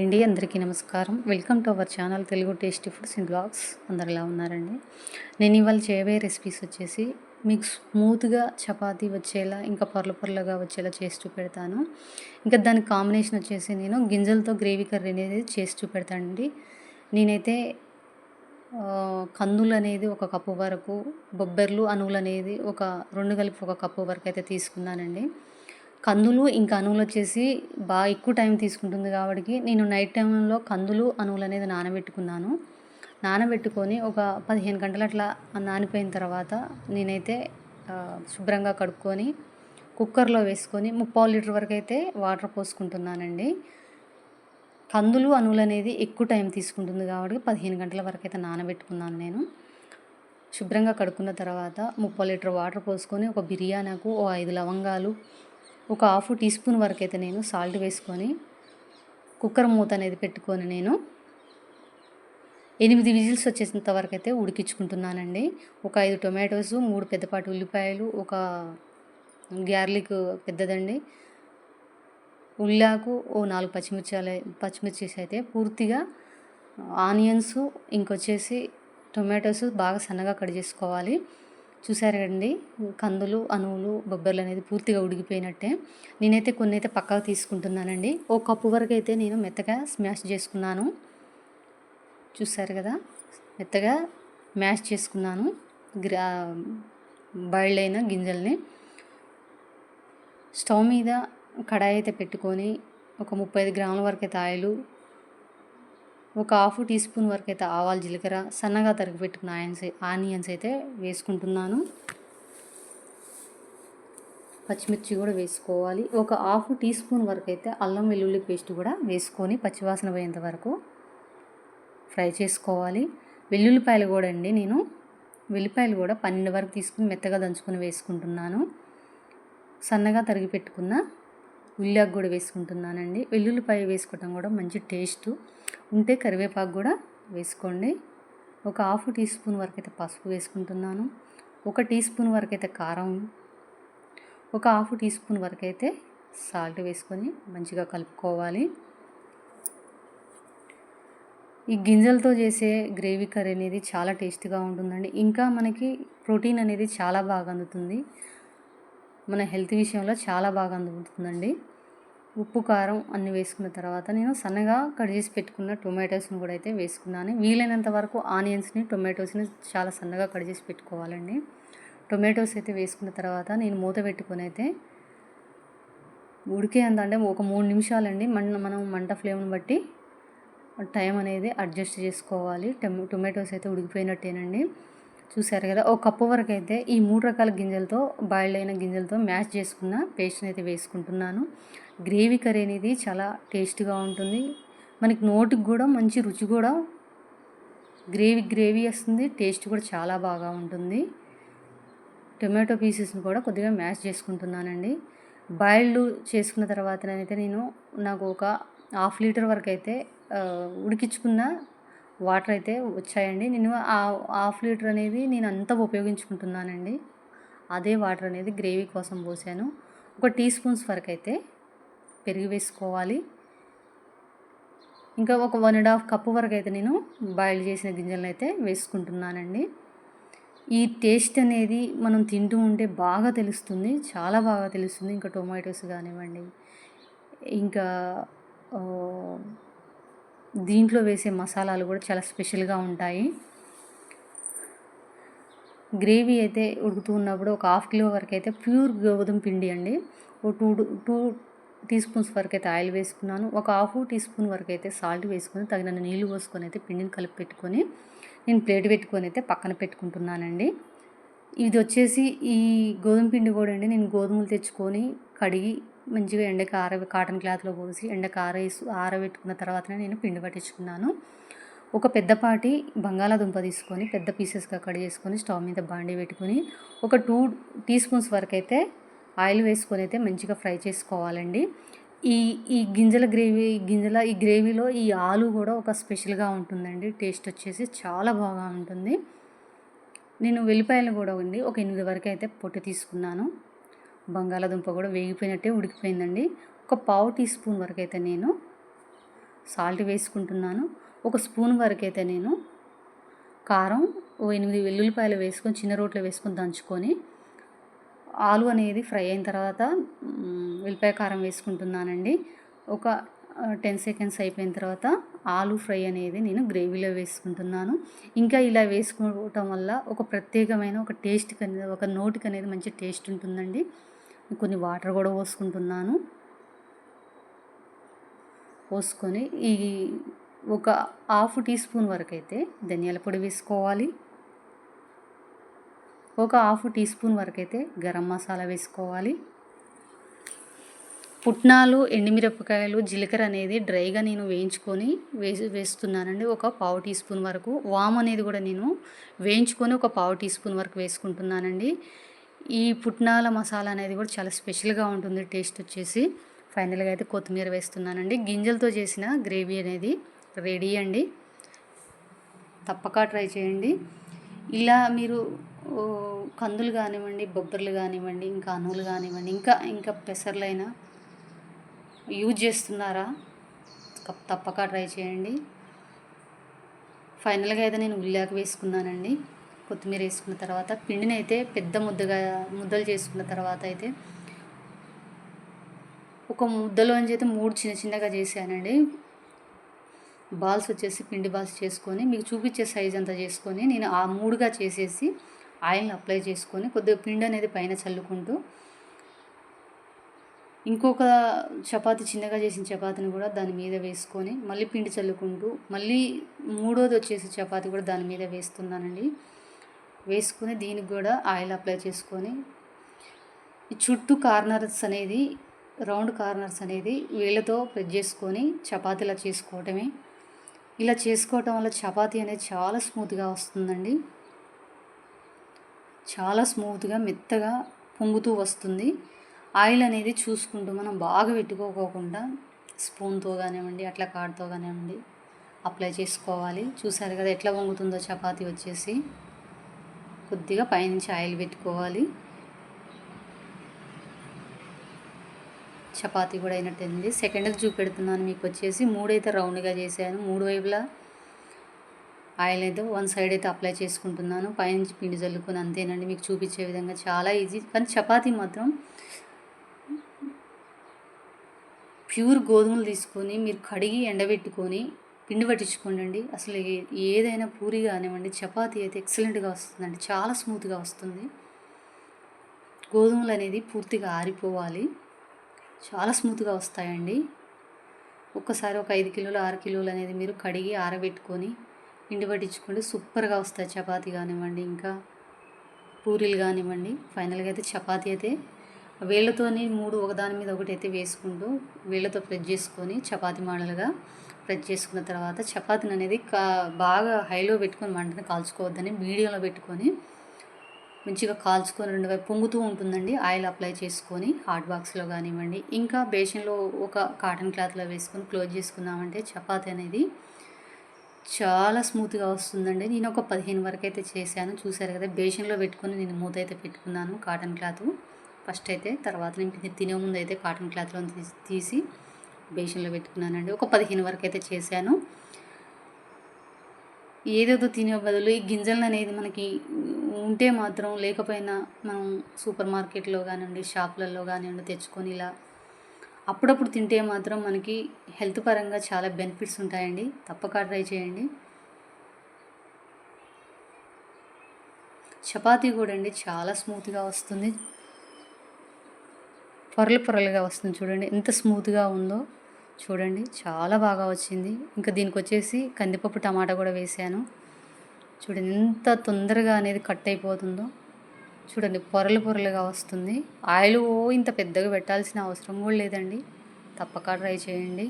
అండి అందరికీ నమస్కారం. Welcome to our channel Telugu tasty foods and blogs. అందరు ఎలా ఉన్నారండి? నేను ఇవాళ చేయబోయే రెసిపీస్ వచ్చేసి మీకు స్మూత్గా చపాతీ వచ్చేలా ఇంకా పొరల పొరలుగా వచ్చేలా చేసి చూపెడతాను. ఇంకా దాని కాంబినేషన్ వచ్చేసి నేను గింజలతో గ్రేవీ కర్రీ అనేది చేసి చూపెడతానండి. నేనైతే కందులు అనేది ఒక కప్పు వరకు బొబ్బర్లు అనువులు అనేది ఒక రెండు కలిపి ఒక కప్పు వరకు అయితే తీసుకున్నానండి. కందులు ఇంకా అనువులు వచ్చేసి బాగా ఎక్కువ టైం తీసుకుంటుంది కాబట్టి నేను నైట్ టైంలో కందులు అనువులు అనేది నానబెట్టుకున్నాను. నానబెట్టుకొని ఒక పదిహేను గంటలు అట్లా నానిపోయిన తర్వాత నేనైతే శుభ్రంగా కడుక్కొని కుక్కర్లో వేసుకొని ముప్పావు లీటర్ వరకు అయితే వాటర్ పోసుకుంటున్నానండి. కందులు అనువులు అనేది ఎక్కువ టైం తీసుకుంటుంది కాబట్టి పదిహేను గంటల వరకు అయితే నానబెట్టుకున్నాను నేను. శుభ్రంగా కడుక్కున్న తర్వాత ముప్పై లీటర్ వాటర్ పోసుకొని ఒక బిర్యానాకు ఓ ఐదు లవంగాలు ఒక హాఫ్ టీ స్పూన్ వరకు అయితే నేను సాల్ట్ వేసుకొని కుక్కర్ మూత అనేది పెట్టుకొని నేను ఎనిమిది విజిల్స్ వచ్చేసినంత వరకు అయితే ఉడికించుకుంటున్నానండి. ఒక ఐదు టొమాటోస్ మూడు పెద్దపాటి ఉల్లిపాయలు ఒక గార్లిక్ పెద్దదండి. ఉల్లాకు ఓ నాలుగు పచ్చిమిర్చాలు పచ్చిమిర్చిస్ అయితే పూర్తిగా ఆనియన్స్ ఇంకొచ్చేసి టొమాటోస్ బాగా సన్నగా కట్ చేసుకోవాలి. చూసారు కదండి? కందులు అనువులు బొబ్బర్లు అనేది పూర్తిగా ఉడికిపోయినట్టే. నేనైతే కొన్ని అయితే పక్కకు తీసుకుంటున్నానండి. ఓ కప్పు వరకు అయితే నేను మెత్తగా స్మాష్ చేసుకున్నాను. చూసారు కదా? మెత్తగా మ్యాష్ చేసుకున్నాను. గ్రా బాయిల్డ్ అయిన గింజల్ని. స్టవ్ మీద కడాయి అయితే పెట్టుకొని ఒక ముప్పై ఐదు గ్రాముల వరకు అయితే ఆయిలు ఒక హాఫ్ టీ స్పూన్ వరకు అయితే ఆవాలు జీలకర్ర సన్నగా తరిగి పెట్టుకున్న ఆనియన్స్ ఆనియన్స్ అయితే వేసుకుంటున్నాను. పచ్చిమిర్చి కూడా వేసుకోవాలి. ఒక హాఫ్ టీ స్పూన్ వరకు అయితే అల్లం వెల్లుల్లి పేస్ట్ కూడా వేసుకొని పచ్చివాసన పోయేంత వరకు ఫ్రై చేసుకోవాలి. వెల్లుల్లిపాయలు కూడా అండి నేను. వెల్లిపాయలు కూడా పన్నెండు వరకు తీసుకుని మెత్తగా దంచుకొని వేసుకుంటున్నాను. సన్నగా తరిగి పెట్టుకున్న ఉల్లికి కూడా వేసుకుంటున్నానండి. వెల్లుల్లిపాయ వేసుకోవటం కూడా మంచి టేస్ట్. ఉంటే కరివేపాకు కూడా వేసుకోండి. ఒక హాఫ్ టీ స్పూన్ వరకు అయితే పసుపు వేసుకుంటున్నాను. ఒక టీ స్పూన్ వరకు అయితే కారం. ఒక హాఫ్ టీ స్పూన్ వరకు అయితే సాల్ట్ వేసుకొని మంచిగా కలుపుకోవాలి. ఈ గింజలతో చేసే గ్రేవీ కర్రీ అనేది చాలా టేస్టీగా ఉంటుందండి. ఇంకా మనకి ప్రోటీన్ అనేది చాలా బాగా అందుతుంది. మన హెల్త్ విషయంలో చాలా బాగా అందుతుందండి. ఉప్పు కారం అన్ని వేసుకున్న తర్వాత నేను సన్నగా కట్ చేసి పెట్టుకున్న టొమాటోస్ని కూడా అయితే వేసుకున్నాను. వీలైనంత వరకు ఆనియన్స్ని టొమాటోస్ని చాలా సన్నగా కట్ చేసి పెట్టుకోవాలండి. టొమాటోస్ అయితే వేసుకున్న తర్వాత నేను మూత పెట్టుకొని అయితే ఉడికే అంత అంటే ఒక మూడు నిమిషాలండి. మన మనం మంట ఫ్లేమ్ని బట్టి టైం అనేది అడ్జస్ట్ చేసుకోవాలి. టొమాటోస్ అయితే ఉడికిపోయినట్టేనండి. చూసారు కదా ఒక కప్పు వరకు అయితే ఈ మూడు రకాల గింజలతో బాయిల్డ్ అయిన గింజలతో మ్యాష్ చేసుకున్న పేస్ట్ని అయితే వేసుకుంటున్నాను. గ్రేవీ కర్రీ అనేది చాలా టేస్ట్గా ఉంటుంది. మనకి నోటికి కూడా మంచి రుచి కూడా గ్రేవీ గ్రేవీ వస్తుంది టేస్ట్ కూడా చాలా బాగా ఉంటుంది. టొమాటో పీసెస్ని కూడా కొద్దిగా మ్యాష్ చేసుకుంటున్నానండి. బాయిల్డ్ చేసుకున్న తర్వాత అయితే నేను నాకు ఒక హాఫ్ లీటర్ వరకు అయితే ఉడికించుకున్న వాటర్ అయితే వచ్చాయండి. నేను ఆ హాఫ్ లీటర్ అనేది నేను అంతా ఉపయోగించుకుంటున్నానండి. అదే వాటర్ అనేది గ్రేవీ కోసం పోసాను. ఒక టీ స్పూన్స్ వరకు అయితే పెరుగు వేసుకోవాలి. ఇంకా ఒక వన్ అండ్ హాఫ్ కప్పు వరకు అయితే నేను బాయిల్ చేసిన గింజలను అయితే వేసుకుంటున్నానండి. ఈ టేస్ట్ అనేది మనం తింటూ ఉంటే బాగా తెలుస్తుంది. చాలా బాగా తెలుస్తుంది. ఇంకా టొమాటోస్ కానివ్వండి ఇంకా దీంట్లో వేసే మసాలాలు కూడా చాలా స్పెషల్గా ఉంటాయి. గ్రేవీ అయితే ఉడుకుతూ ఉన్నప్పుడు ఒక హాఫ్ కిలో వరకు అయితే ప్యూర్ గోధుమ పిండి అండి. ఓ టూ టూ టీ స్పూన్స్ వరకు అయితే ఆయిల్ వేసుకున్నాను. ఒక హాఫ్ టీ స్పూన్ వరకు అయితే సాల్ట్ వేసుకొని తగినంత నీళ్ళు పోసుకొని అయితే పిండిని కలిపి పెట్టుకొని నేను ప్లేట్ పెట్టుకొని అయితే పక్కన పెట్టుకుంటున్నానండి. ఇది వచ్చేసి ఈ గోధుమ పిండి కూడా అండి. నేను గోధుమలు తెచ్చుకొని కడిగి మంచిగా ఎండకి ఆర కాటన్ క్లాత్లో పోసి ఎండకు ఆరేసి ఆరబెట్టుకున్న తర్వాతనే నేను పిండి పట్టించుకున్నాను. ఒక పెద్దపాటి బంగాళాదుంప తీసుకొని పెద్ద పీసెస్గా కట్ చేసుకొని స్టవ్ మీద బాండి పెట్టుకొని ఒక టూ టీ స్పూన్స్ వరకు అయితే ఆయిల్ వేసుకొని అయితే మంచిగా ఫ్రై చేసుకోవాలండి. ఈ ఈ గింజల గ్రేవీ గింజల ఈ గ్రేవీలో ఈ ఆలు కూడా ఒక స్పెషల్గా ఉంటుందండి. టేస్ట్ వచ్చేసి చాలా బాగా ఉంటుంది. నేను వెల్లిపాయలు కూడా ఉండి ఒక ఎనిమిది వరకు అయితే పొట్టు తీసుకున్నాను. బంగాళాదుంప కూడా వేగిపోయినట్టే ఉడికిపోయిందండి. ఒక పావు టీ స్పూన్ వరకు అయితే నేను సాల్ట్ వేసుకుంటున్నాను. ఒక స్పూన్ వరకు అయితే నేను కారం ఓ ఎనిమిది వెల్లుల్లిపాయలు వేసుకొని చిన్న రోట్లో వేసుకొని దంచుకొని ఆలు అనేది ఫ్రై అయిన తర్వాత వెల్లిపాయ కారం వేసుకుంటున్నానండి. ఒక టెన్ సెకండ్స్ అయిపోయిన తర్వాత ఆలు ఫ్రై అనేది నేను గ్రేవీలో వేసుకుంటున్నాను. ఇంకా ఇలా వేసుకోవటం వల్ల ఒక ప్రత్యేకమైన ఒక టేస్ట్ అనేది ఒక నోటికి అనేది మంచి టేస్ట్ ఉంటుందండి. కొన్ని వాటర్ కూడా పోసుకుంటున్నాను. పోసుకొని ఈ ఒక హాఫ్ టీ స్పూన్ వరకు అయితే ధనియాల పొడి వేసుకోవాలి. ఒక హాఫ్ టీ స్పూన్ వరకు అయితే గరం మసాలా వేసుకోవాలి. పుట్నాలు ఎండుమిరపకాయలు జీలకర్ర అనేది డ్రైగా నేను వేయించుకొని వేసి వేస్తున్నానండి. ఒక పావు టీ స్పూన్ వరకు. వామ్ అనేది కూడా నేను వేయించుకొని ఒక పావు టీ స్పూన్ వరకు వేసుకుంటున్నానండి. ఈ పుట్నాల మసాలా అనేది కూడా చాలా స్పెషల్గా ఉంటుంది. టేస్ట్ వచ్చేసి ఫైనల్గా అయితే కొత్తిమీర వేస్తున్నానండి. గింజలతో చేసిన గ్రేవీ అనేది రెడీ అండి. తప్పక ట్రై చేయండి. ఇలా మీరు కందులు కానివ్వండి బొబ్బర్లు కానివ్వండి ఇంకా అనువులు కానివ్వండి ఇంకా ఇంకా పెసర్లైనా యూజ్ చేస్తున్నారా? తప్పక ట్రై చేయండి. ఫైనల్గా అయితే నేను ఉల్లాక వేసుకున్నానండి. కొత్తిమీర వేసుకున్న తర్వాత పిండిని అయితే పెద్ద ముద్దగా ముద్దలు చేసుకున్న తర్వాత అయితే ఒక ముద్దలోంచి అయితే మూడు చిన్న చిన్నగా చేశానండి. బాల్స్ వచ్చేసి పిండి బాల్స్ చేసుకొని మీకు చూపించే సైజ్ అంతా చేసుకొని నేను ఆ మూడుగా చేసేసి ఆయిల్ని అప్లై చేసుకొని కొద్దిగా పిండి అనేది పైన చల్లుకుంటూ ఇంకొక చపాతి చిన్నగా చేసిన చపాతీని కూడా దాని మీద వేసుకొని మళ్ళీ పిండి చల్లుకుంటూ మళ్ళీ మూడోది వచ్చేసి చపాతి కూడా దాని మీద వేస్తున్నానండి. వేసుకొని దీనికి కూడా ఆయిల్ అప్లై చేసుకొని చుట్టూ కార్నర్స్ అనేది రౌండ్ కార్నర్స్ అనేది వీళ్ళతో ప్రెస్ చేసుకొని చపాతీలా చేసుకోవటమే. ఇలా చేసుకోవటం వల్ల చపాతీ అనేది చాలా స్మూత్గా వస్తుందండి. చాలా స్మూత్గా మెత్తగా పొంగుతూ వస్తుంది. ఆయిల్ అనేది చూసుకుంటూ మనం బాగా పెట్టుకోకోకుండా స్పూన్తో కానివ్వండి అట్లా కాడుతో కానివ్వండి అప్లై చేసుకోవాలి. చూసారు కదా ఎట్లా పొంగుతుందో చపాతి వచ్చేసి. కొద్దిగా పైనుంచి ఆయిల్ పెట్టుకోవాలి. చపాతీ కూడా అయినట్టుంది. సెకండ్ చూపెడుతున్నాను మీకు వచ్చేసి. మూడైతే రౌండ్గా చేశాను. మూడు వైపులా ఆయిల్ అయితే వన్ సైడ్ అయితే అప్లై చేసుకుంటున్నాను. పైనుంచి పిండి చల్లుకొని అంతేనండి. మీకు చూపించే విధంగా చాలా ఈజీ. కానీ చపాతీ మాత్రం ప్యూర్ గోధుమలు తీసుకొని మీరు కడిగి ఎండబెట్టుకొని పిండి పట్టించుకోండి అసలు ఏదైనా పూరి కానివ్వండి చపాతీ అయితే ఎక్సలెంట్గా వస్తుందండి. చాలా స్మూత్గా వస్తుంది. గోధుమలు అనేది పూర్తిగా ఆరిపోవాలి. చాలా స్మూత్గా వస్తాయండి. ఒక్కసారి ఒక ఐదు కిలోలు ఆరు కిలోలు అనేది మీరు కడిగి ఆరబెట్టుకొని పిండి పట్టించుకోండి. సూపర్గా వస్తాయి చపాతీ కానివ్వండి ఇంకా పూరీలు కానివ్వండి. ఫైనల్గా అయితే చపాతీ అయితే వేళ్ళతోని మూడు ఒకదాని మీద ఒకటి అయితే వేసుకుంటూ వేళ్ళతో ప్రెస్ చేసుకొని చపాతి మోడల్గా ప్రెస్ చేసుకున్న తర్వాత చపాతీని అనేది కా బాగా హైలో పెట్టుకొని మంటని కాల్చుకోవద్దని మీడియంలో పెట్టుకొని మంచిగా కాల్చుకొని రెండు వైపు పొంగుతూ ఉంటుందండి. ఆయిల్ అప్లై చేసుకొని హాట్ బాక్స్లో కానివ్వండి ఇంకా బేషన్లో ఒక కాటన్ క్లాత్లో వేసుకొని క్లోజ్ చేసుకున్నామంటే చపాతీ అనేది చాలా స్మూత్గా వస్తుందండి. నేను ఒక పదిహేను వరకు అయితే చేశాను. చూసారు కదా బేషన్లో పెట్టుకొని నేను మూత అయితే పెట్టుకున్నాను కాటన్ క్లాత్. ఫస్ట్ అయితే తర్వాత నేను తినే ముందు అయితే కాటన్ క్లాత్లో తీసి బేషన్లో పెట్టుకున్నానండి. ఒక పదిహేను వరకు అయితే చేశాను. ఏదేదో తినే బదులు ఈ గింజలు అనేది మనకి ఉంటే మాత్రం లేకపోయినా మనం సూపర్ మార్కెట్లో కానివ్వండి షాపులలో కానివ్వండి తెచ్చుకొని ఇలా అప్పుడప్పుడు తింటే మాత్రం మనకి హెల్త్ పరంగా చాలా బెనిఫిట్స్ ఉంటాయండి. తప్పక ట్రై చేయండి. చపాతీ కూడా అండి చాలా స్మూత్గా వస్తుంది. పొరలు పొరలుగా వస్తుంది చూడండి. ఎంత స్మూత్గా ఉందో చూడండి. చాలా బాగా వచ్చింది. ఇంకా దీనికి వచ్చేసి కందిపప్పు టమాటా కూడా వేసాను. చూడండి ఎంత తొందరగా అనేది కట్ అయిపోతుందో. చూడండి పొరలు పొరలుగా వస్తుంది. ఆయిల్ ఓ ఇంత పెద్దగా పెట్టాల్సిన అవసరం కూడా లేదండి. తప్పక ట్రై చేయండి.